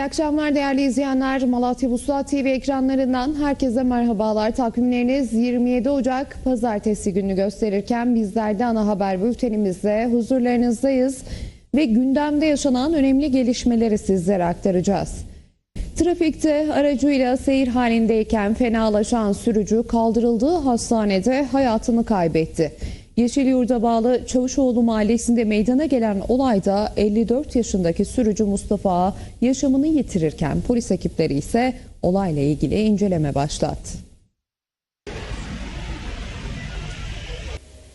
İyi akşamlar değerli izleyenler. Malatya Vuslat TV ekranlarından herkese merhabalar. Takvimleriniz 27 Ocak Pazartesi gününü gösterirken bizler de ana haber bültenimizde huzurlarınızdayız ve gündemde yaşanan önemli gelişmeleri sizlere aktaracağız. Trafikte aracıyla seyir halindeyken fenalaşan sürücü kaldırıldığı hastanede hayatını kaybetti. Yeşilyurt'a bağlı Çavuşoğlu mahallesinde meydana gelen olayda 54 yaşındaki sürücü Mustafa yaşamını yitirirken polis ekipleri ise olayla ilgili inceleme başlattı.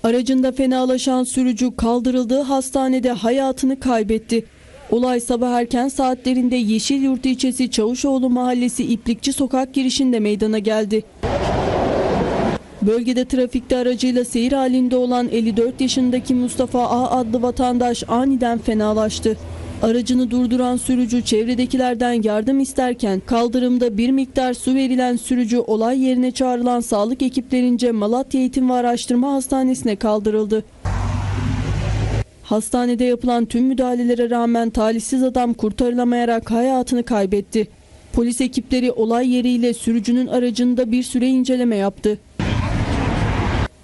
Aracında fenalaşan sürücü kaldırıldığı hastanede hayatını kaybetti. Olay sabah erken saatlerinde Yeşilyurt ilçesi Çavuşoğlu mahallesi İplikçi sokak girişinde meydana geldi. Bölgede trafikte aracıyla seyir halinde olan 54 yaşındaki Mustafa A adlı vatandaş aniden fenalaştı. Aracını durduran sürücü çevredekilerden yardım isterken kaldırımda bir miktar su verilen sürücü olay yerine çağrılan sağlık ekiplerince Malatya Eğitim ve Araştırma Hastanesi'ne kaldırıldı. Hastanede yapılan tüm müdahalelere rağmen talihsiz adam kurtarılamayarak hayatını kaybetti. Polis ekipleri olay yeriyle sürücünün aracında bir süre inceleme yaptı.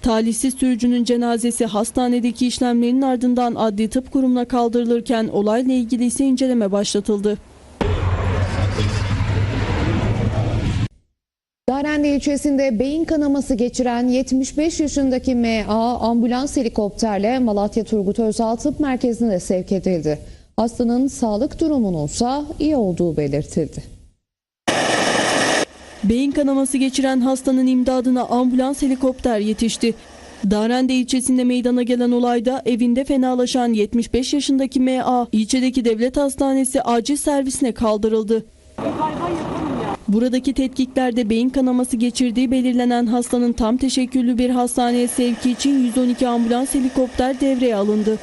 Talihsiz sürücünün cenazesi hastanedeki işlemlerin ardından adli tıp kurumuna kaldırılırken olayla ilgili ise inceleme başlatıldı. Darende ilçesinde beyin kanaması geçiren 75 yaşındaki MA ambulans helikopterle Malatya Turgut Özal Tıp Merkezi'ne sevk edildi. Hastanın sağlık durumunun ise iyi olduğu belirtildi. Beyin kanaması geçiren hastanın imdadına ambulans helikopter yetişti. Darende ilçesinde meydana gelen olayda evinde fenalaşan 75 yaşındaki MA ilçedeki devlet hastanesi acil servisine kaldırıldı. Buradaki tetkiklerde beyin kanaması geçirdiği belirlenen hastanın tam teşekküllü bir hastaneye sevki için 112 ambulans helikopter devreye alındı.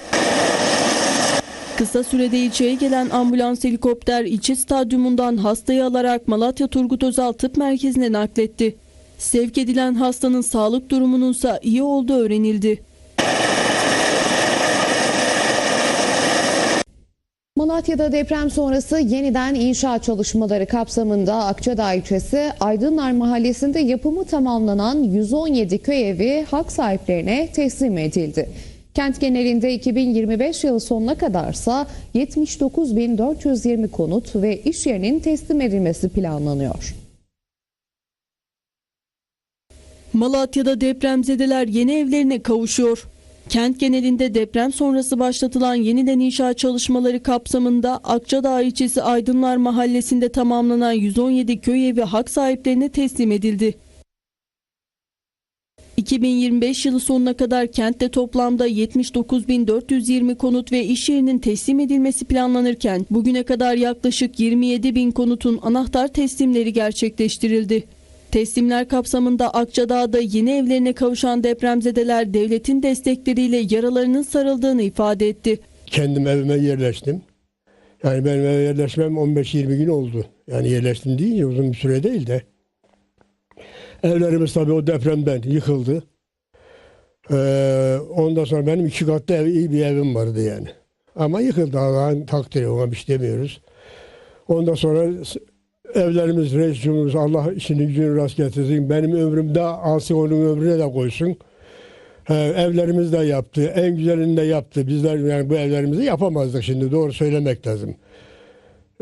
Kısa sürede ilçeye gelen ambulans helikopter ilçe stadyumundan hastayı alarak Malatya Turgut Özal Tıp Merkezi'ne nakletti. Sevk edilen hastanın sağlık durumunun ise iyi olduğu öğrenildi. Malatya'da deprem sonrası yeniden inşaat çalışmaları kapsamında Akçadağ ilçesi Aydınlar Mahallesi'nde yapımı tamamlanan 117 köy evi hak sahiplerine teslim edildi. Kent genelinde 2025 yılı sonuna kadarsa 79.420 konut ve iş yerinin teslim edilmesi planlanıyor. Malatya'da depremzedeler yeni evlerine kavuşuyor. Kent genelinde deprem sonrası başlatılan yeniden inşaat çalışmaları kapsamında Akçadağ ilçesi Aydınlar Mahallesi'nde tamamlanan 117 köy evi hak sahiplerine teslim edildi. 2025 yılı sonuna kadar kentte toplamda 79.420 konut ve iş yerinin teslim edilmesi planlanırken bugüne kadar yaklaşık 27.000 konutun anahtar teslimleri gerçekleştirildi. Teslimler kapsamında Akçadağ'da yeni evlerine kavuşan depremzedeler devletin destekleriyle yaralarının sarıldığını ifade etti. kendim evime yerleştim. Yani benim eve yerleşmem 15-20 gün oldu. Yani yerleştim deyince uzun bir süre değil de. Evlerimiz tabii o depremden yıkıldı. Ee, ondan sonra benim iki katlı ev, iyi bir evim vardı yani. Ama yıkıldı Allah'ın takdiri ona bir şey demiyoruz. Ondan sonra evlerimiz, reis Allah işini gücünü rast getirsin. Benim ömrüm de alsın onun ömrüne de koysun. He, evlerimiz de yaptı. En güzelini de yaptı. Bizler yani bu evlerimizi yapamazdık şimdi. Doğru söylemek lazım.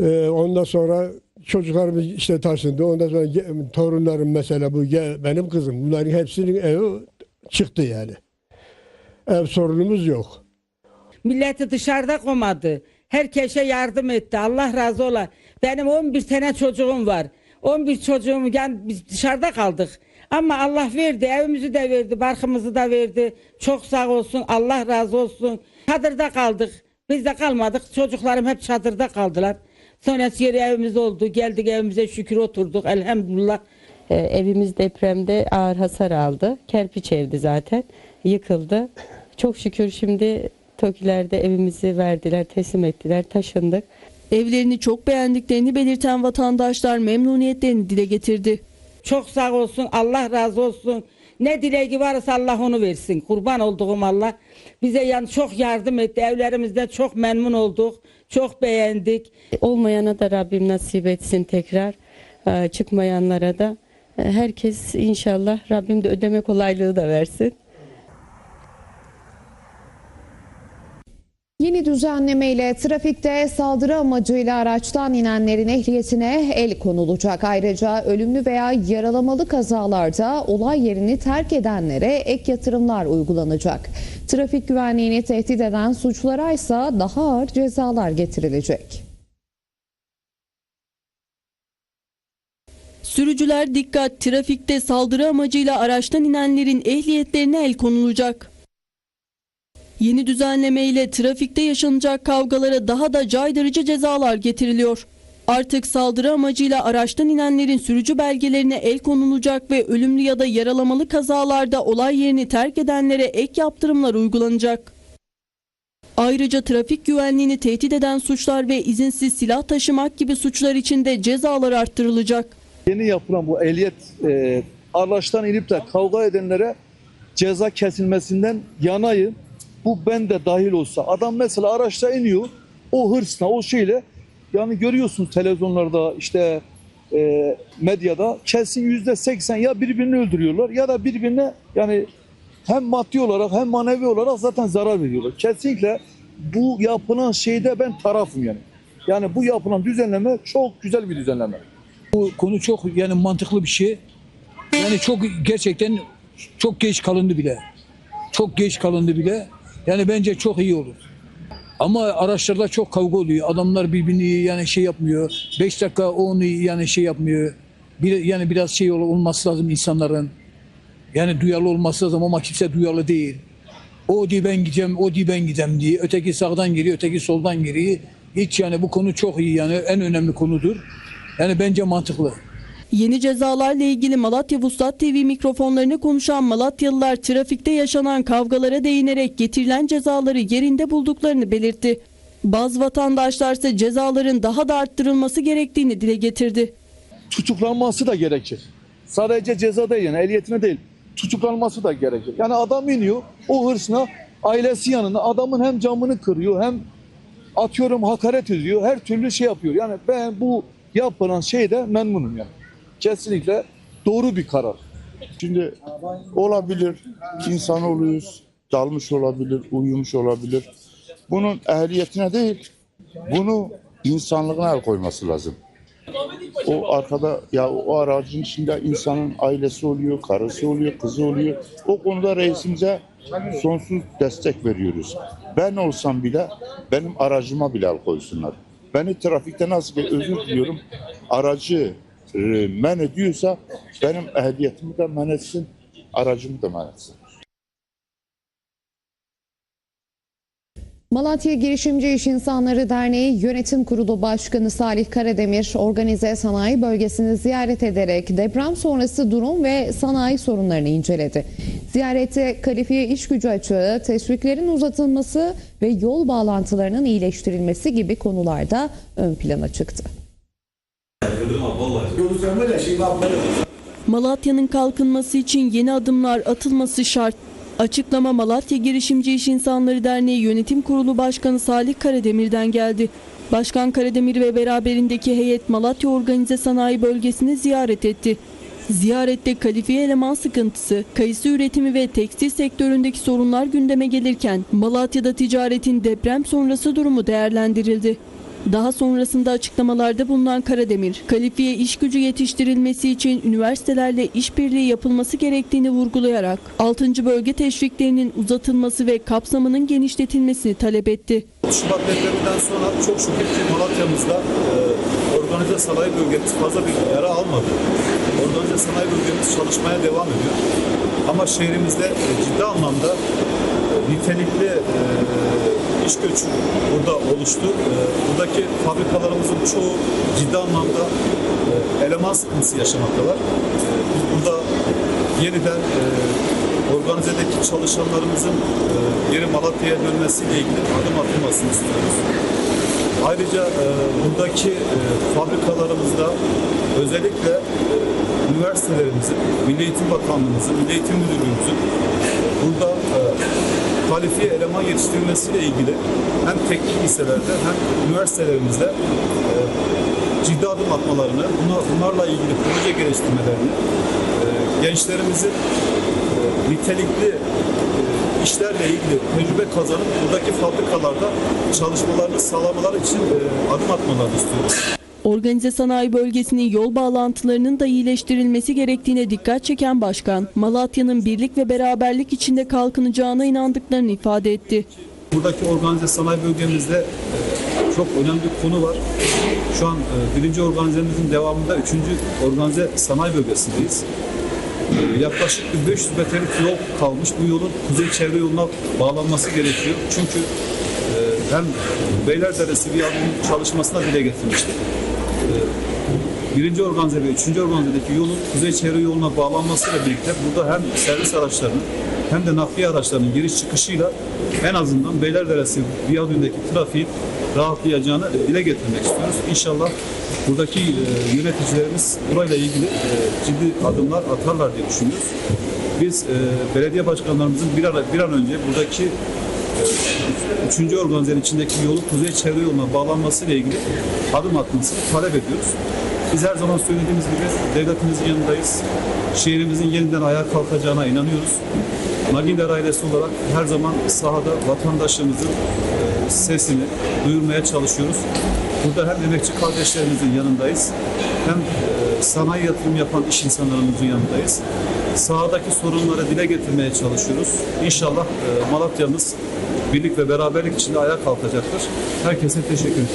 Ee, ondan sonra çocuklarımız işte taşındı. Ondan sonra torunlarım mesela bu benim kızım. Bunların hepsinin evi çıktı yani. Ev sorunumuz yok. Milleti dışarıda komadı. Herkese yardım etti. Allah razı ola. Benim 11 tane çocuğum var. 11 çocuğum yani biz dışarıda kaldık. Ama Allah verdi. Evimizi de verdi. Barkımızı da verdi. Çok sağ olsun. Allah razı olsun. Çadırda kaldık. Biz de kalmadık. Çocuklarım hep çadırda kaldılar. Sonrası yeri evimiz oldu. Geldik evimize şükür oturduk. Elhamdülillah. Ee, evimiz depremde ağır hasar aldı. Kerpiç evdi zaten. Yıkıldı. Çok şükür şimdi TOKİ'lerde evimizi verdiler, teslim ettiler, taşındık. Evlerini çok beğendiklerini belirten vatandaşlar memnuniyetlerini dile getirdi. Çok sağ olsun. Allah razı olsun. Ne dileği varsa Allah onu versin. Kurban olduğum Allah. Bize yani çok yardım etti. Evlerimizde çok memnun olduk. Çok beğendik. Olmayana da Rabbim nasip etsin tekrar. Ee, Çıkmayanlara da. Ee, Herkes inşallah Rabbim de ödeme kolaylığı da versin. Yeni düzenlemeyle trafikte saldırı amacıyla araçtan inenlerin ehliyetine el konulacak. Ayrıca ölümlü veya yaralamalı kazalarda olay yerini terk edenlere ek yatırımlar uygulanacak. Trafik güvenliğini tehdit eden suçlara ise daha ağır cezalar getirilecek. Sürücüler dikkat trafikte saldırı amacıyla araçtan inenlerin ehliyetlerine el konulacak. Yeni düzenlemeyle trafikte yaşanacak kavgalara daha da caydırıcı cezalar getiriliyor. Artık saldırı amacıyla araçtan inenlerin sürücü belgelerine el konulacak ve ölümlü ya da yaralamalı kazalarda olay yerini terk edenlere ek yaptırımlar uygulanacak. Ayrıca trafik güvenliğini tehdit eden suçlar ve izinsiz silah taşımak gibi suçlar için de cezalar arttırılacak. Yeni yapılan bu ehliyet e, araçtan inip de kavga edenlere ceza kesilmesinden yanayım. Bu ben de dahil olsa. Adam mesela araçta iniyor. O hırsla, o şeyle yani görüyorsunuz televizyonlarda işte e, medyada kesin yüzde seksen ya birbirini öldürüyorlar ya da birbirine yani hem maddi olarak hem manevi olarak zaten zarar veriyorlar. Kesinlikle bu yapılan şeyde ben tarafım yani. Yani bu yapılan düzenleme çok güzel bir düzenleme. Bu konu çok yani mantıklı bir şey. Yani çok gerçekten çok geç kalındı bile. Çok geç kalındı bile. Yani bence çok iyi olur. Ama araçlarda çok kavga oluyor. Adamlar birbirini yani şey yapmıyor. 5 dakika onu yani şey yapmıyor. Bir, yani biraz şey ol- olması lazım insanların. Yani duyarlı olması lazım ama kimse duyarlı değil. O diye ben gideceğim, o diye ben gideceğim diye. Öteki sağdan giriyor, öteki soldan giriyor. Hiç yani bu konu çok iyi yani en önemli konudur. Yani bence mantıklı. Yeni cezalarla ilgili Malatya Vuslat TV mikrofonlarına konuşan Malatyalılar trafikte yaşanan kavgalara değinerek getirilen cezaları yerinde bulduklarını belirtti. Bazı vatandaşlar ise cezaların daha da arttırılması gerektiğini dile getirdi. tutuklanması da gerekir. Sadece ceza değil yani ehliyetine değil. Tutuklanması da gerekir. Yani adam iniyor o hırsına ailesi yanında adamın hem camını kırıyor hem atıyorum hakaret ediyor. Her türlü şey yapıyor. Yani ben bu yapılan şeyde memnunum yani. Kesinlikle doğru bir karar. Şimdi olabilir, insan oluyoruz, dalmış olabilir, uyumuş olabilir. Bunun ehliyetine değil, bunu insanlığına el koyması lazım. O arkada ya o aracın içinde insanın ailesi oluyor, karısı oluyor, kızı oluyor. O konuda reisimize sonsuz destek veriyoruz. Ben olsam bile benim aracıma bile el koysunlar. Beni trafikte nasıl bir özür diliyorum. Aracı men ediyorsa benim ehliyetimi de men etsin, aracımı da men etsin. Malatya Girişimci İş İnsanları Derneği Yönetim Kurulu Başkanı Salih Karademir organize sanayi bölgesini ziyaret ederek deprem sonrası durum ve sanayi sorunlarını inceledi. Ziyarette kalifiye iş gücü açığı, teşviklerin uzatılması ve yol bağlantılarının iyileştirilmesi gibi konularda ön plana çıktı. Malatya'nın kalkınması için yeni adımlar atılması şart. Açıklama Malatya Girişimci İş İnsanları Derneği Yönetim Kurulu Başkanı Salih Karademir'den geldi. Başkan Karademir ve beraberindeki heyet Malatya Organize Sanayi Bölgesi'ni ziyaret etti. Ziyarette kalifiye eleman sıkıntısı, kayısı üretimi ve tekstil sektöründeki sorunlar gündeme gelirken Malatya'da ticaretin deprem sonrası durumu değerlendirildi. Daha sonrasında açıklamalarda bulunan Karademir, kalifiye iş gücü yetiştirilmesi için üniversitelerle işbirliği yapılması gerektiğini vurgulayarak 6. bölge teşviklerinin uzatılması ve kapsamının genişletilmesini talep etti. Şubat depreminden sonra çok şükür ki Malatya'mızda e, organize sanayi bölgemiz fazla bir yara almadı. Organize sanayi bölgemiz çalışmaya devam ediyor. Ama şehrimizde e, ciddi anlamda e, nitelikli e, iş göçü burada oluştu. E, buradaki fabrikalarımızın çoğu ciddi anlamda e, eleman sıkıntısı yaşamaktalar. E, biz burada yeniden e, organizedeki çalışanlarımızın e, geri Malatya'ya dönmesiyle ilgili adım atılmasını istiyoruz. Ayrıca e, buradaki e, fabrikalarımızda özellikle üniversitelerimizin, Milli Eğitim Bakanlığımızın, Milli Eğitim Müdürlüğümüzün burada kalifiye eleman yetiştirilmesiyle ilgili hem teknik liselerde hem üniversitelerimizde e, ciddi adım atmalarını, bunlarla ilgili proje geliştirmelerini, e, gençlerimizin e, nitelikli işlerle ilgili tecrübe kazanıp buradaki fabrikalarda çalışmalarını sağlamaları için adım atmalarını istiyoruz. Organize sanayi bölgesinin yol bağlantılarının da iyileştirilmesi gerektiğine dikkat çeken başkan, Malatya'nın birlik ve beraberlik içinde kalkınacağına inandıklarını ifade etti. Buradaki organize sanayi bölgemizde e, çok önemli bir konu var. Şu an e, birinci organizemizin devamında üçüncü organize sanayi bölgesindeyiz. E, Yaklaşık bir 500 metrelik yol kalmış. Bu yolun kuzey çevre yoluna bağlanması gerekiyor. Çünkü hem Beylerderesi Viyadüğü'nün çalışmasına dile getirmiştik. E, Birinci organize ve üçüncü organizedeki yolun kuzey çevre yoluna bağlanmasıyla birlikte burada hem servis araçlarının hem de nakliye araçlarının giriş çıkışıyla en azından Beylerderesi Viyadüğü'ndeki trafiğin rahatlayacağını dile getirmek istiyoruz. İnşallah buradaki e, yöneticilerimiz burayla ilgili e, ciddi adımlar atarlar diye düşünüyoruz. Biz e, belediye başkanlarımızın bir, bir an önce buradaki üçüncü organizenin içindeki yolu kuzey çevre yoluna bağlanması ile ilgili adım atmasını talep ediyoruz. Biz her zaman söylediğimiz gibi devletimizin yanındayız. Şehrimizin yeniden ayağa kalkacağına inanıyoruz. Naginder ailesi olarak her zaman sahada vatandaşımızın e, sesini duyurmaya çalışıyoruz. Burada hem emekçi kardeşlerimizin yanındayız, hem e, sanayi yatırım yapan iş insanlarımızın yanındayız. Sahadaki sorunları dile getirmeye çalışıyoruz. İnşallah e, Malatya'mız birlik ve beraberlik içinde ayağa kalkacaktır. Herkese teşekkür ederim.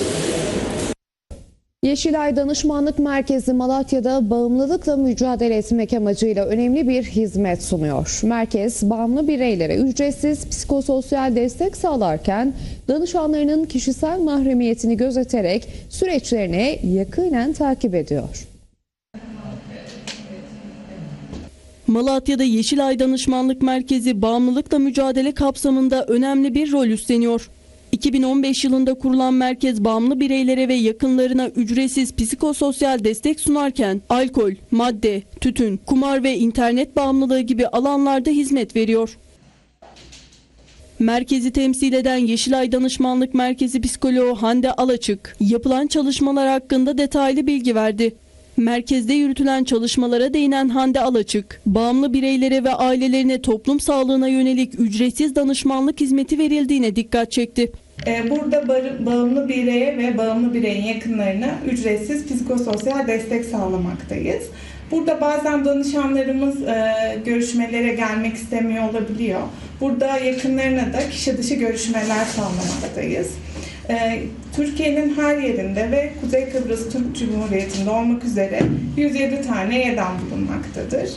Yeşilay Danışmanlık Merkezi Malatya'da bağımlılıkla mücadele etmek amacıyla önemli bir hizmet sunuyor. Merkez bağımlı bireylere ücretsiz psikososyal destek sağlarken danışanlarının kişisel mahremiyetini gözeterek süreçlerini yakinen takip ediyor. Malatya'da Yeşilay Danışmanlık Merkezi bağımlılıkla mücadele kapsamında önemli bir rol üstleniyor. 2015 yılında kurulan merkez bağımlı bireylere ve yakınlarına ücretsiz psikososyal destek sunarken alkol, madde, tütün, kumar ve internet bağımlılığı gibi alanlarda hizmet veriyor. Merkezi temsil eden Yeşilay Danışmanlık Merkezi psikoloğu Hande Alaçık yapılan çalışmalar hakkında detaylı bilgi verdi. Merkezde yürütülen çalışmalara değinen Hande Alaçık, bağımlı bireylere ve ailelerine toplum sağlığına yönelik ücretsiz danışmanlık hizmeti verildiğine dikkat çekti. Ee, Burada bağımlı bireye ve bağımlı bireyin yakınlarına ücretsiz psikososyal destek sağlamaktayız. Burada bazen danışanlarımız e, görüşmelere gelmek istemiyor olabiliyor. Burada yakınlarına da kişi dışı görüşmeler sağlamaktayız. Türkiye'nin her yerinde ve Kuzey Kıbrıs Türk Cumhuriyeti'nde olmak üzere 107 tane YEDAM bulunmaktadır.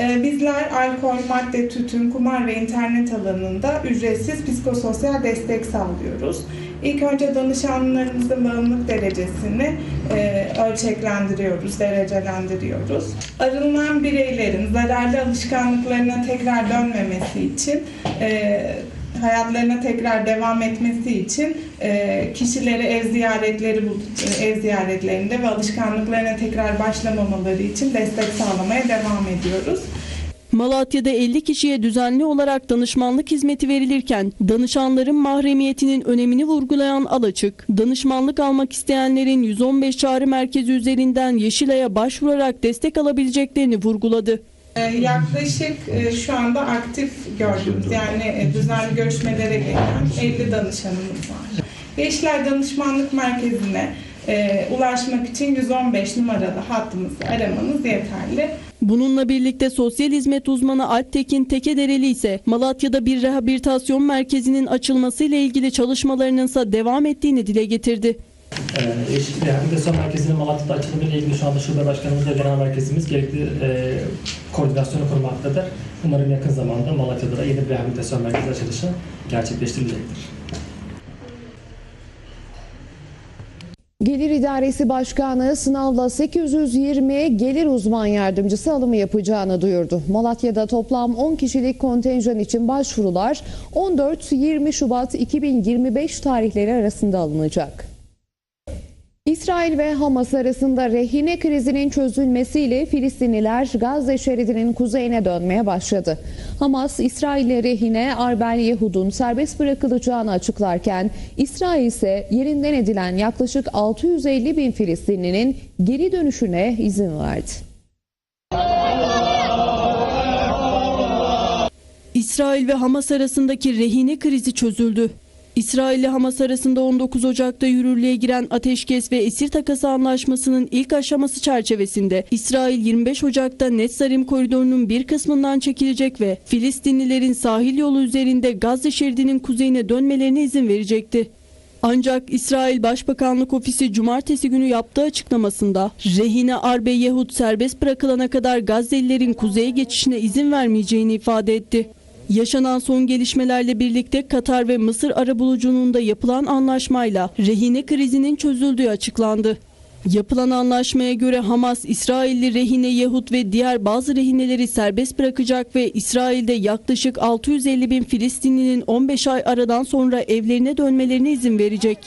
Ee, Bizler alkol, madde, tütün, kumar ve internet alanında ücretsiz psikososyal destek sağlıyoruz. İlk önce danışanlarımızın bağımlılık derecesini e, ölçeklendiriyoruz, derecelendiriyoruz. Arınılan bireylerin zararlı alışkanlıklarına tekrar dönmemesi için e, hayatlarına tekrar devam etmesi için e, kişilere ev ziyaretleri e, ev ziyaretlerinde ve alışkanlıklarına tekrar başlamamaları için destek sağlamaya devam ediyoruz. Malatya'da 50 kişiye düzenli olarak danışmanlık hizmeti verilirken danışanların mahremiyetinin önemini vurgulayan Alaçık, danışmanlık almak isteyenlerin 115 çağrı merkezi üzerinden Yeşilay'a başvurarak destek alabileceklerini vurguladı. E, yaklaşık e, şu anda aktif gördüğümüz yani e, düzenli görüşmelere gelen 50 danışanımız var. Yeşilay Danışmanlık Merkezi'ne e, ulaşmak için 115 numaralı hattımızı aramanız yeterli. Bununla birlikte sosyal hizmet uzmanı Alptekin Tekedereli ise Malatya'da bir rehabilitasyon merkezinin açılmasıyla ilgili çalışmalarının ise devam ettiğini dile getirdi. Ee, Eşit Rehabilitasyon Merkezi'nin Malatya'da açılımıyla ilgili şu anda şube başkanımız ve genel merkezimiz gerekli e, koordinasyonu kurmaktadır. Umarım yakın zamanda Malatya'da da yeni bir rehabilitasyon merkezi açılışı gerçekleştirilecektir. Gelir İdaresi Başkanı sınavla 820 gelir uzman yardımcısı alımı yapacağını duyurdu. Malatya'da toplam 10 kişilik kontenjan için başvurular 14-20 Şubat 2025 tarihleri arasında alınacak. İsrail ve Hamas arasında rehine krizinin çözülmesiyle Filistinliler Gazze şeridinin kuzeyine dönmeye başladı. Hamas, İsrail'e rehine Arbel Yehud'un serbest bırakılacağını açıklarken, İsrail ise yerinden edilen yaklaşık 650 bin Filistinlinin geri dönüşüne izin verdi. İsrail ve Hamas arasındaki rehine krizi çözüldü. İsrail ile Hamas arasında 19 Ocak'ta yürürlüğe giren ateşkes ve esir takası anlaşmasının ilk aşaması çerçevesinde İsrail 25 Ocak'ta Netzarim koridorunun bir kısmından çekilecek ve Filistinlilerin sahil yolu üzerinde Gazze şeridinin kuzeyine dönmelerine izin verecekti. Ancak İsrail Başbakanlık Ofisi cumartesi günü yaptığı açıklamasında rehine Arbe Yehud serbest bırakılana kadar Gazze'lilerin kuzeye geçişine izin vermeyeceğini ifade etti. Yaşanan son gelişmelerle birlikte Katar ve Mısır arabuluculuğunda yapılan anlaşmayla rehine krizinin çözüldüğü açıklandı. Yapılan anlaşmaya göre Hamas, İsrailli rehine Yahut ve diğer bazı rehineleri serbest bırakacak ve İsrail'de yaklaşık 650 bin Filistinlinin 15 ay aradan sonra evlerine dönmelerine izin verecek.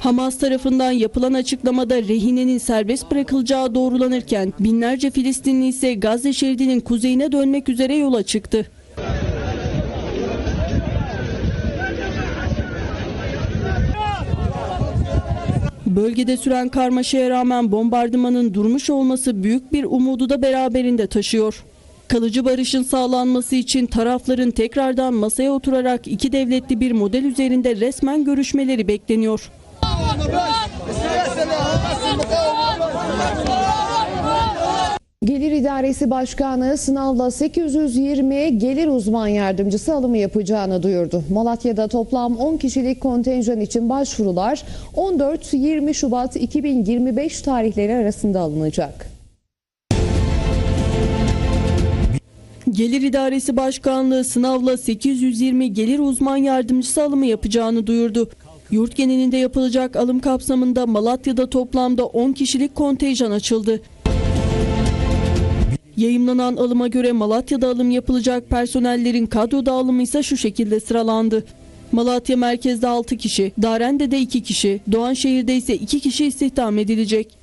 Hamas tarafından yapılan açıklamada rehinenin serbest bırakılacağı doğrulanırken binlerce Filistinli ise Gazze şeridinin kuzeyine dönmek üzere yola çıktı. Bölgede süren karmaşaya rağmen bombardımanın durmuş olması büyük bir umudu da beraberinde taşıyor. Kalıcı barışın sağlanması için tarafların tekrardan masaya oturarak iki devletli bir model üzerinde resmen görüşmeleri bekleniyor. Gelir İdaresi Başkanı sınavla 820 gelir uzman yardımcısı alımı yapacağını duyurdu. Malatya'da toplam 10 kişilik kontenjan için başvurular 14-20 Şubat 2025 tarihleri arasında alınacak. Gelir İdaresi Başkanlığı sınavla 820 gelir uzman yardımcısı alımı yapacağını duyurdu. Yurt genelinde yapılacak alım kapsamında Malatya'da toplamda 10 kişilik kontenjan açıldı. Yayımlanan alıma göre Malatya'da alım yapılacak personellerin kadro dağılımı ise şu şekilde sıralandı. Malatya merkezde 6 kişi, Darende'de 2 kişi, Doğanşehir'de ise 2 kişi istihdam edilecek.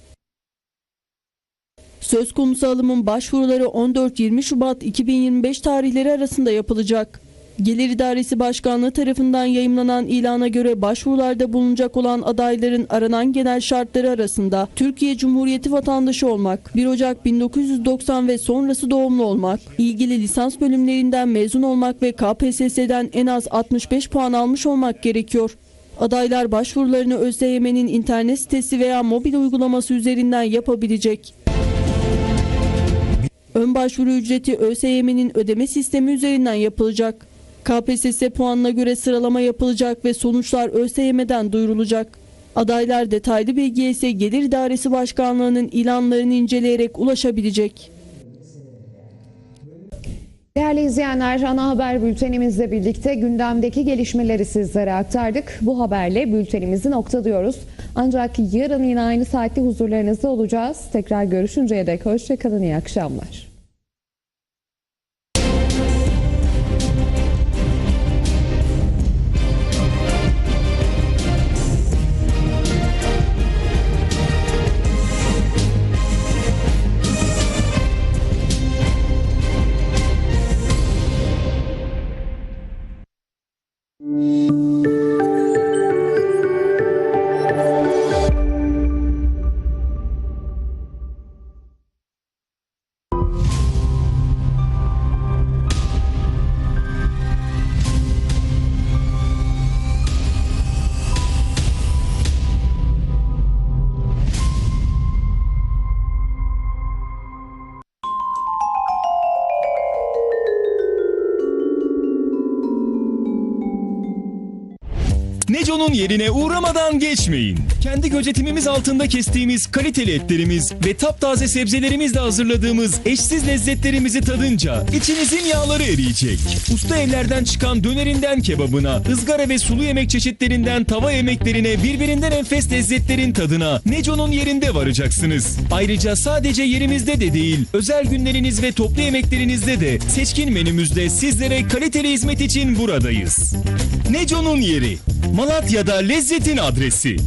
Söz konusu alımın başvuruları 14-20 Şubat 2025 tarihleri arasında yapılacak. Gelir İdaresi Başkanlığı tarafından yayımlanan ilana göre başvurularda bulunacak olan adayların aranan genel şartları arasında Türkiye Cumhuriyeti vatandaşı olmak, 1 Ocak 1990 ve sonrası doğumlu olmak, ilgili lisans bölümlerinden mezun olmak ve KPSS'den en az 65 puan almış olmak gerekiyor. Adaylar başvurularını ÖSYM'nin internet sitesi veya mobil uygulaması üzerinden yapabilecek. Ön başvuru ücreti ÖSYM'nin ödeme sistemi üzerinden yapılacak. KPSS puanına göre sıralama yapılacak ve sonuçlar ÖSYM'den duyurulacak. Adaylar detaylı bilgiye ise Gelir İdaresi Başkanlığı'nın ilanlarını inceleyerek ulaşabilecek. Değerli izleyenler, ana haber bültenimizle birlikte gündemdeki gelişmeleri sizlere aktardık. Bu haberle bültenimizi noktalıyoruz. Ancak yarın yine aynı saatte huzurlarınızda olacağız. Tekrar görüşünceye dek hoşçakalın, iyi akşamlar. Neco'nun yerine uğramadan geçmeyin. Kendi gözetimimiz altında kestiğimiz kaliteli etlerimiz ve taptaze sebzelerimizle hazırladığımız eşsiz lezzetlerimizi tadınca içinizin yağları eriyecek. Usta evlerden çıkan dönerinden kebabına, ızgara ve sulu yemek çeşitlerinden tava yemeklerine birbirinden enfes lezzetlerin tadına Neco'nun yerinde varacaksınız. Ayrıca sadece yerimizde de değil, özel günleriniz ve toplu yemeklerinizde de seçkin menümüzde sizlere kaliteli hizmet için buradayız. Neco'nun yeri. Malatya'da lezzetin adresi.